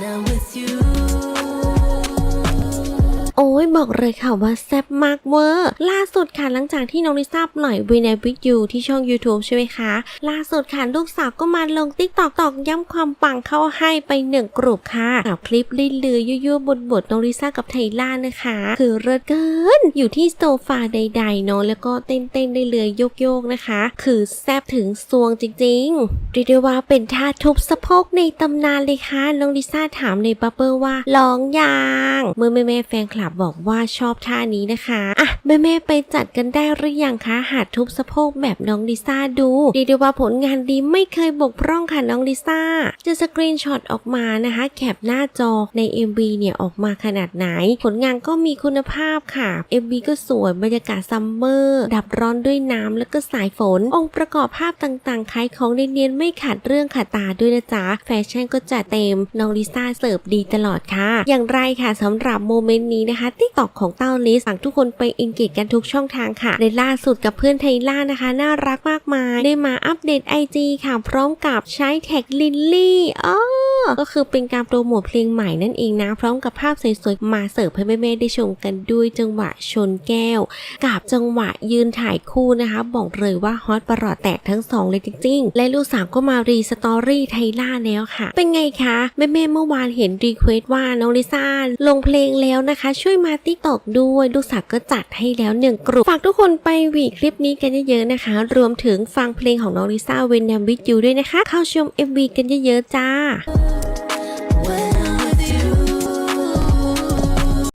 wanna with you. โอ้ยบอกเลยค่ะว่าแซ่บมากเวอร์ล่าสุดค่ะหลังจากที่น้องลิซ่าปล่อยวีน with you ที่ช่อง YouTube ใช่ไหมคะ ล่าสุดค่ะลูกสาวก็มาลงติ๊กตอกตอกย้ำความปังเข้าให้ไปหนึ่งกลุ่มค่ะกับคลิปลิ้นลือยั่วบนบทน้องลิซ่ากับไทล่านะคะ คือเลิศเกินอยู่ที่โซฟาใดๆเนาะแล้วก็เต้นๆได้เลยโยกๆนะคะ คือแซ่บถึงซวงจริงๆเรียกได้ว่าเป็นท่าทุบสะโพกในตำนานเลยค่ะน้องลิซ่าถามในบับเบิลว่าร้องยังเมื่อแม่แม่แฟนคลับบอกว่าชอบท่านี้นะคะอะแม่แม่ๆไปจัดกันได้หรือยังคะหัดทุบสะโพกแบบน้องลิซ่าดูเรีด้ว่าผลงานดีไม่เคยบกพร่องค่ะน้องลิซ่าจะสกรีนช็อตออกมานะคะแคปหน้าจอใน MV เนี่ยออกมาขนาดไหน ผลงานก็มีคุณภาพค่ะ MV ก็สวยบรรยากาศซัมเมอร์ดับร้อนด้วยน้ำแล้วก็สายฝน องค์ประกอบภาพต่างๆคล้ายของเนียนๆไม่ขาดเรื่องขาดตาด้วยนะจ๊ะแฟชั่นก็จัดเต็มน้องลิซ่าเสิร์ฟดีตลอดค่ะ อย่างไรค่ะสำหรับโมเมนต์นี้นะคะติ๊กตอกของเต้าลิสฝากทุกคนไปเอนเกจกันทุกช่องทางค่ะในล่าสุดกับเพื่อนไทล่านะคะ น่ารักมากมายได้มาอัปเดต IG ค่ะ พร้อมกับใช้แท็กลินลี่อ๋อก็คือเป็นการโปรโมทเพลงใหม่นั่นเองนะ พร้อมกับภาพสวยๆ มาเสิร์ฟให้แม่ๆได้ชมกันด้วยจังหวะชนแก้ว กับจังหวะยืนถ่ายคู่นะคะ บอกเลยว่าฮอตประหลอดแตกทั้งสองเลยจริงๆ และลูกสาวก็มารีสตอรี่ไทล่าแล้วค่ะ เป็นไงคะ แม่ๆเมื่อวานเห็นรีเควสว่าน้องลิซ่าลงเพลงแล้วนะคะช่วยวยมาติ๊กตอกด้วยลูกสาวก็จัดให้แล้วหนึ่งกลุ่มฝากทุกคนไปวีคลิปนี้กันเยอะๆนะคะ รวมถึงฟังเพลงของน้องลิซ่าเวนแนมวิดยูด้วยนะคะ เข้าชม MV กันเยอะๆจ้า